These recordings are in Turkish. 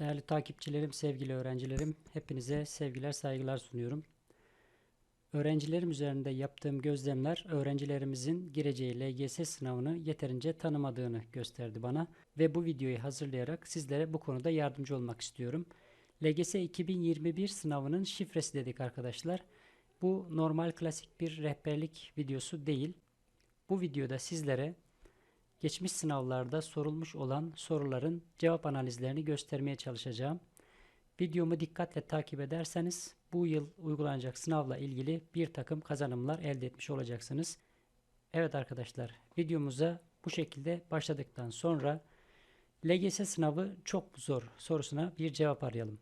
Değerli takipçilerim, sevgili öğrencilerim, hepinize sevgiler, saygılar sunuyorum. Öğrencilerim üzerinde yaptığım gözlemler öğrencilerimizin gireceği LGS sınavını yeterince tanımadığını gösterdi bana ve bu videoyu hazırlayarak sizlere bu konuda yardımcı olmak istiyorum. LGS 2021 sınavının şifresi dedik arkadaşlar. Bu normal klasik bir rehberlik videosu değil. Bu videoda sizlere geçmiş sınavlarda sorulmuş olan soruların cevap analizlerini göstermeye çalışacağım. Videomu dikkatle takip ederseniz bu yıl uygulanacak sınavla ilgili bir takım kazanımlar elde etmiş olacaksınız. Evet arkadaşlar videomuza bu şekilde başladıktan sonra LGS sınavı çok mu zor sorusuna bir cevap arayalım.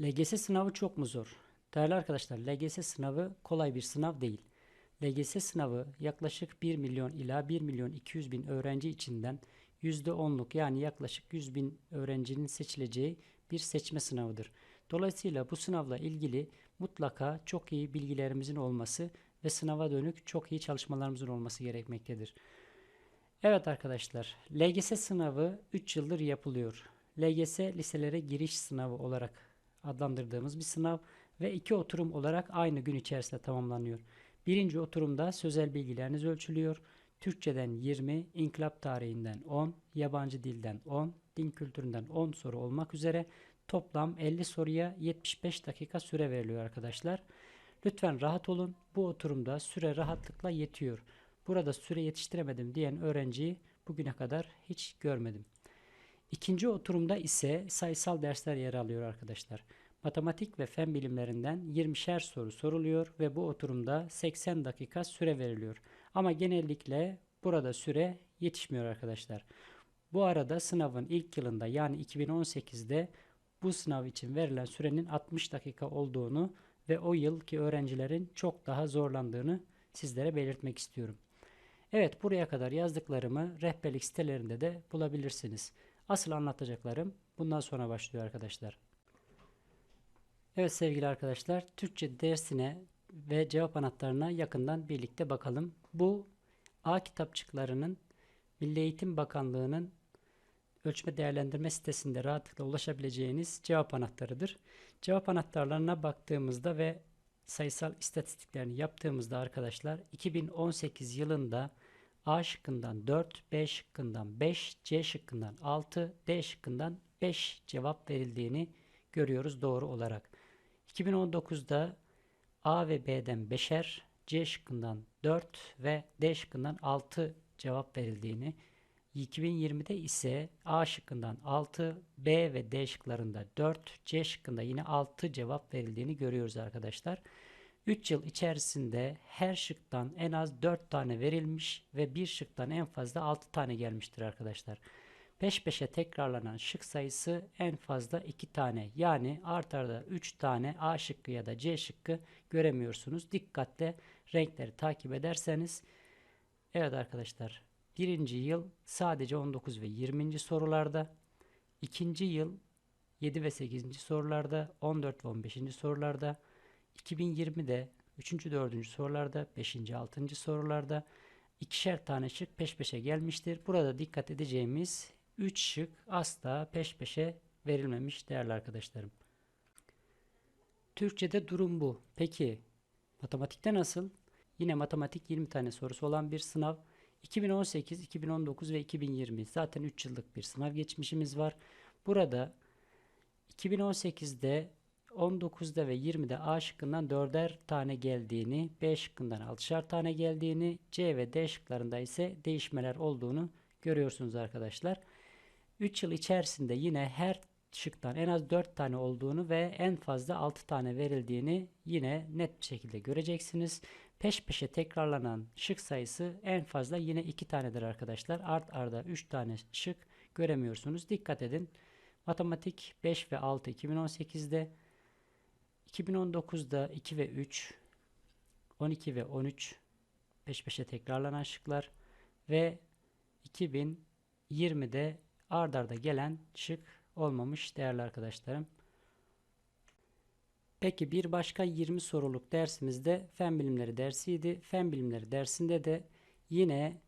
LGS sınavı çok mu zor? Değerli arkadaşlar LGS sınavı kolay bir sınav değil. LGS sınavı yaklaşık 1 milyon ila 1 milyon 200 bin öğrenci içinden %10'luk yani yaklaşık 100 bin öğrencinin seçileceği bir seçme sınavıdır. Dolayısıyla bu sınavla ilgili mutlaka çok iyi bilgilerimizin olması ve sınava dönük çok iyi çalışmalarımızın olması gerekmektedir. Evet arkadaşlar, LGS sınavı 3 yıldır yapılıyor. LGS liselere giriş sınavı olarak adlandırdığımız bir sınav ve iki oturum olarak aynı gün içerisinde tamamlanıyor. Birinci oturumda sözel bilgileriniz ölçülüyor. Türkçeden 20, inkılap tarihinden 10, yabancı dilden 10, din kültüründen 10 soru olmak üzere toplam 50 soruya 75 dakika süre veriliyor arkadaşlar. Lütfen rahat olun. Bu oturumda süre rahatlıkla yetiyor. Burada süre yetiştiremedim diyen öğrenciyi bugüne kadar hiç görmedim. İkinci oturumda ise sayısal dersler yer alıyor arkadaşlar. Matematik ve fen bilimlerinden 20'şer soru soruluyor ve bu oturumda 80 dakika süre veriliyor. Ama genellikle burada süre yetişmiyor arkadaşlar. Bu arada sınavın ilk yılında yani 2018'de bu sınav için verilen sürenin 60 dakika olduğunu ve o yılki öğrencilerin çok daha zorlandığını sizlere belirtmek istiyorum. Evet buraya kadar yazdıklarımı rehberlik sitelerinde de bulabilirsiniz. Asıl anlatacaklarım bundan sonra başlıyor arkadaşlar. Evet sevgili arkadaşlar, Türkçe dersine ve cevap anahtarına yakından birlikte bakalım. Bu A kitapçıklarının Milli Eğitim Bakanlığı'nın ölçme değerlendirme sitesinde rahatlıkla ulaşabileceğiniz cevap anahtarıdır. Cevap anahtarlarına baktığımızda ve sayısal istatistiklerini yaptığımızda arkadaşlar 2018 yılında A şıkkından 4, B şıkkından 5, C şıkkından 6, D şıkkından 5 cevap verildiğini görüyoruz doğru olarak. 2019'da A ve B'den 5'er, C şıkkından 4 ve D şıkkından 6 cevap verildiğini, 2020'de ise A şıkkından 6, B ve D şıklarında 4, C şıkkında yine 6 cevap verildiğini görüyoruz arkadaşlar. 3 yıl içerisinde her şıktan en az 4 tane verilmiş ve bir şıktan en fazla 6 tane gelmiştir arkadaşlar. Peş peşe tekrarlanan şık sayısı en fazla 2 tane. Yani art arda 3 tane A şıkkı ya da C şıkkı göremiyorsunuz. Dikkatle renkleri takip ederseniz Evet arkadaşlar birinci yıl sadece 19 ve 20. sorularda ikinci yıl 7 ve 8. sorularda 14 ve 15. sorularda 2020'de 3. 4. sorularda 5. 6. sorularda ikişer tane şık peş peşe gelmiştir. Burada dikkat edeceğimiz 3 şık asla peş peşe verilmemiş değerli arkadaşlarım. Türkçe'de durum bu. Peki matematikte nasıl? Yine matematik 20 tane sorusu olan bir sınav. 2018, 2019 ve 2020 zaten 3 yıllık bir sınav geçmişimiz var. Burada 2018'de 19'da ve 20'de A şıkkından 4'er tane geldiğini, B şıkkından 6'şar tane geldiğini, C ve D şıklarında ise değişmeler olduğunu görüyorsunuz arkadaşlar. 3 yıl içerisinde yine her şıktan en az 4 tane olduğunu ve en fazla 6 tane verildiğini yine net bir şekilde göreceksiniz. Peş peşe tekrarlanan şık sayısı en fazla yine 2 tanedir arkadaşlar. Art arda 3 tane şık göremiyorsunuz. Dikkat edin. Matematik 5 ve 6 2018'de 2019'da 2 ve 3 12 ve 13 peş peşe tekrarlanan şıklar ve 2020'de ard arda gelen şık olmamış değerli arkadaşlarım. Peki bir başka 20 soruluk dersimizde fen bilimleri dersiydi. Fen bilimleri dersinde de yine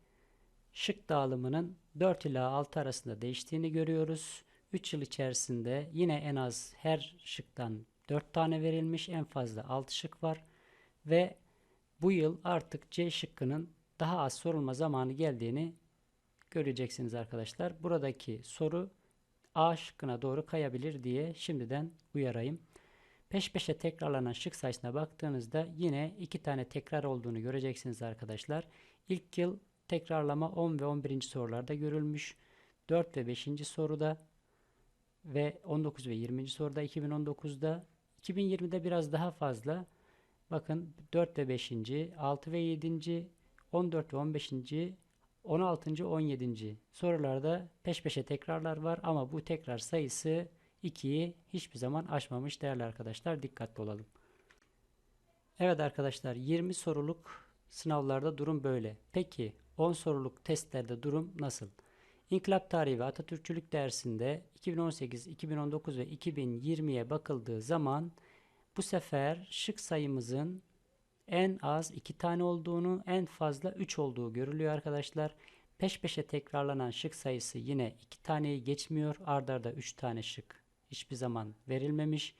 şık dağılımının 4 ila 6 arasında değiştiğini görüyoruz. 3 yıl içerisinde yine en az her şıktan 4 tane verilmiş. En fazla 6 şık var. Ve bu yıl artık C şıkkının daha az sorulma zamanı geldiğini göreceksiniz arkadaşlar. Buradaki soru A şıkkına doğru kayabilir diye şimdiden uyarayım. Peş peşe tekrarlanan şık sayısına baktığınızda yine iki tane tekrar olduğunu göreceksiniz arkadaşlar. İlk yıl tekrarlama 10 ve 11. sorularda görülmüş. 4 ve 5. soruda ve 19 ve 20. soruda 2019'da 2020'de biraz daha fazla. Bakın 4 ve 5. 6 ve 7. 14 ve 15. 16. 17. sorularda peş peşe tekrarlar var ama bu tekrar sayısı 2'yi hiçbir zaman aşmamış değerli arkadaşlar. Dikkatli olalım. Evet arkadaşlar 20 soruluk sınavlarda durum böyle. Peki 10 soruluk testlerde durum nasıl? İnkılap tarihi ve Atatürkçülük dersinde 2018, 2019 ve 2020'ye bakıldığı zaman bu sefer şık sayımızın en az 2 tane olduğunu, en fazla 3 olduğu görülüyor arkadaşlar. Peş peşe tekrarlanan şık sayısı yine 2 taneyi geçmiyor. Ardarda 3 tane şık hiçbir zaman verilmemiş.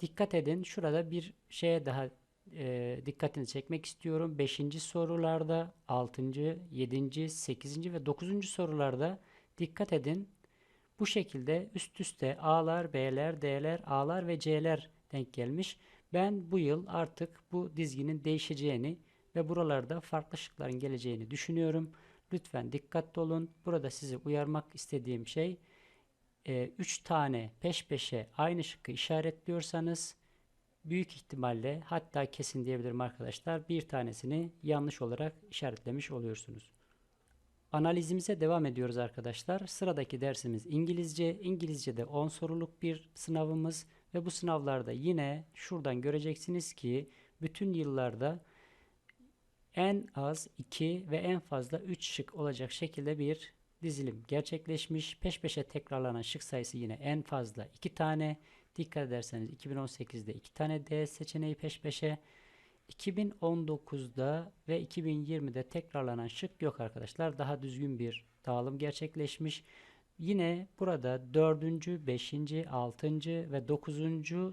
Dikkat edin şurada bir şeye daha e, dikkatini çekmek istiyorum. 5. sorularda 6. 7. 8. ve 9. sorularda dikkat edin. Bu şekilde üst üste A'lar, B'ler, D'ler, A'lar ve C'ler denk gelmiş. Ben bu yıl artık bu dizginin değişeceğini ve buralarda farklı şıkların geleceğini düşünüyorum. Lütfen dikkatli olun. Burada sizi uyarmak istediğim şey 3 e, tane peş peşe aynı şıkkı işaretliyorsanız büyük ihtimalle hatta kesin diyebilirim arkadaşlar bir tanesini yanlış olarak işaretlemiş oluyorsunuz. Analizimize devam ediyoruz arkadaşlar. Sıradaki dersimiz İngilizce. İngilizce'de 10 soruluk bir sınavımız ve bu sınavlarda yine şuradan göreceksiniz ki bütün yıllarda en az 2 ve en fazla 3 şık olacak şekilde bir dizilim gerçekleşmiş. Peş peşe tekrarlanan şık sayısı yine en fazla 2 tane. Dikkat ederseniz 2018'de 2 tane D seçeneği peş peşe. 2019'da ve 2020'de tekrarlanan şık yok arkadaşlar. Daha düzgün bir dağılım gerçekleşmiş. Yine burada 4. 5. 6. ve 9.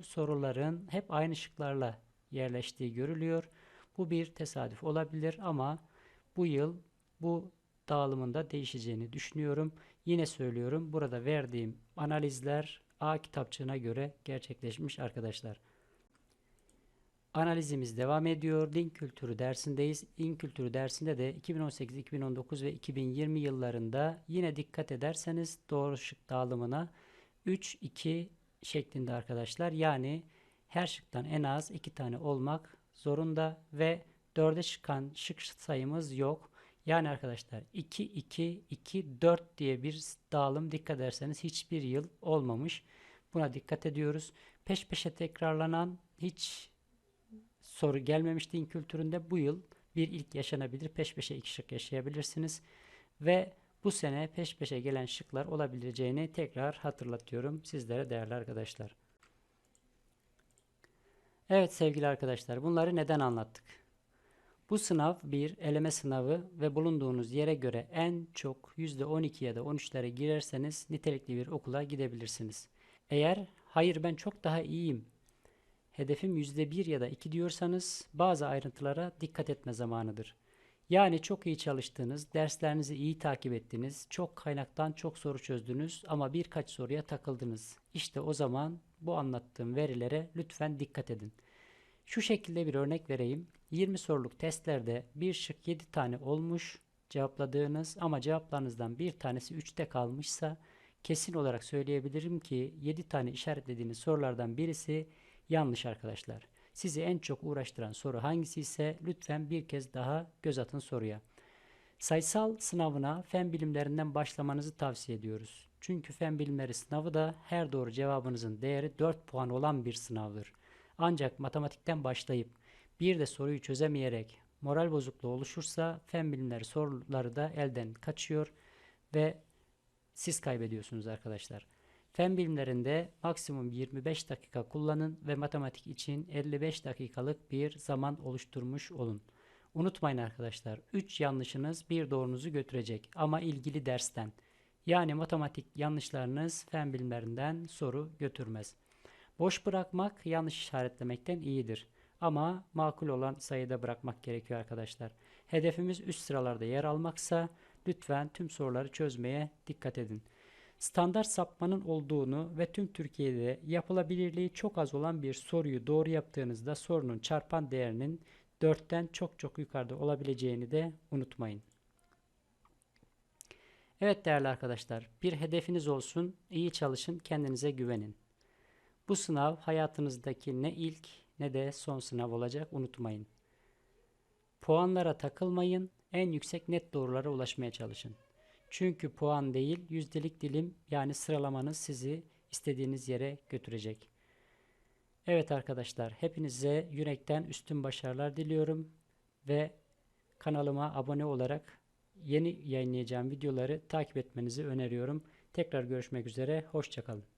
soruların hep aynı şıklarla yerleştiği görülüyor. Bu bir tesadüf olabilir ama bu yıl bu dağılımında değişeceğini düşünüyorum. Yine söylüyorum burada verdiğim analizler A kitapçığına göre gerçekleşmiş arkadaşlar. Analizimiz devam ediyor. Din kültürü dersindeyiz. Din kültürü dersinde de 2018, 2019 ve 2020 yıllarında yine dikkat ederseniz doğru şık dağılımına 3 2 şeklinde arkadaşlar. Yani her şıktan en az 2 tane olmak zorunda ve 4'e çıkan şık sayımız yok. Yani arkadaşlar 2 2 2 4 diye bir dağılım dikkat ederseniz hiçbir yıl olmamış. Buna dikkat ediyoruz. Peş peşe tekrarlanan hiç soru gelmemiş din kültüründe bu yıl bir ilk yaşanabilir. Peş peşe iki şık yaşayabilirsiniz. Ve bu sene peş peşe gelen şıklar olabileceğini tekrar hatırlatıyorum sizlere değerli arkadaşlar. Evet sevgili arkadaşlar bunları neden anlattık? Bu sınav bir eleme sınavı ve bulunduğunuz yere göre en çok %12 ya da 13'lere girerseniz nitelikli bir okula gidebilirsiniz. Eğer hayır ben çok daha iyiyim, hedefim %1 ya da 2 diyorsanız bazı ayrıntılara dikkat etme zamanıdır. Yani çok iyi çalıştınız, derslerinizi iyi takip ettiniz, çok kaynaktan çok soru çözdünüz ama birkaç soruya takıldınız. İşte o zaman bu anlattığım verilere lütfen dikkat edin. Şu şekilde bir örnek vereyim. 20 soruluk testlerde bir şık 7 tane olmuş cevapladığınız ama cevaplarınızdan bir tanesi 3'te kalmışsa kesin olarak söyleyebilirim ki 7 tane işaretlediğiniz sorulardan birisi yanlış arkadaşlar. Sizi en çok uğraştıran soru hangisi ise lütfen bir kez daha göz atın soruya. Sayısal sınavına fen bilimlerinden başlamanızı tavsiye ediyoruz. Çünkü fen bilimleri sınavı da her doğru cevabınızın değeri 4 puan olan bir sınavdır. Ancak matematikten başlayıp bir de soruyu çözemeyerek moral bozukluğu oluşursa fen bilimleri soruları da elden kaçıyor ve siz kaybediyorsunuz arkadaşlar. Fen bilimlerinde maksimum 25 dakika kullanın ve matematik için 55 dakikalık bir zaman oluşturmuş olun. Unutmayın arkadaşlar 3 yanlışınız bir doğrunuzu götürecek ama ilgili dersten. Yani matematik yanlışlarınız fen bilimlerinden soru götürmez. Boş bırakmak yanlış işaretlemekten iyidir. Ama makul olan sayıda bırakmak gerekiyor arkadaşlar. Hedefimiz üst sıralarda yer almaksa lütfen tüm soruları çözmeye dikkat edin. Standart sapmanın olduğunu ve tüm Türkiye'de yapılabilirliği çok az olan bir soruyu doğru yaptığınızda sorunun çarpan değerinin 4'ten çok çok yukarıda olabileceğini de unutmayın. Evet değerli arkadaşlar, bir hedefiniz olsun, iyi çalışın, kendinize güvenin. Bu sınav hayatınızdaki ne ilk ne de son sınav olacak unutmayın. Puanlara takılmayın, en yüksek net doğrulara ulaşmaya çalışın. Çünkü puan değil, yüzdelik dilim yani sıralamanız sizi istediğiniz yere götürecek. Evet arkadaşlar, hepinize yürekten üstün başarılar diliyorum ve kanalıma abone olarak yeni yayınlayacağım videoları takip etmenizi öneriyorum. Tekrar görüşmek üzere, hoşçakalın.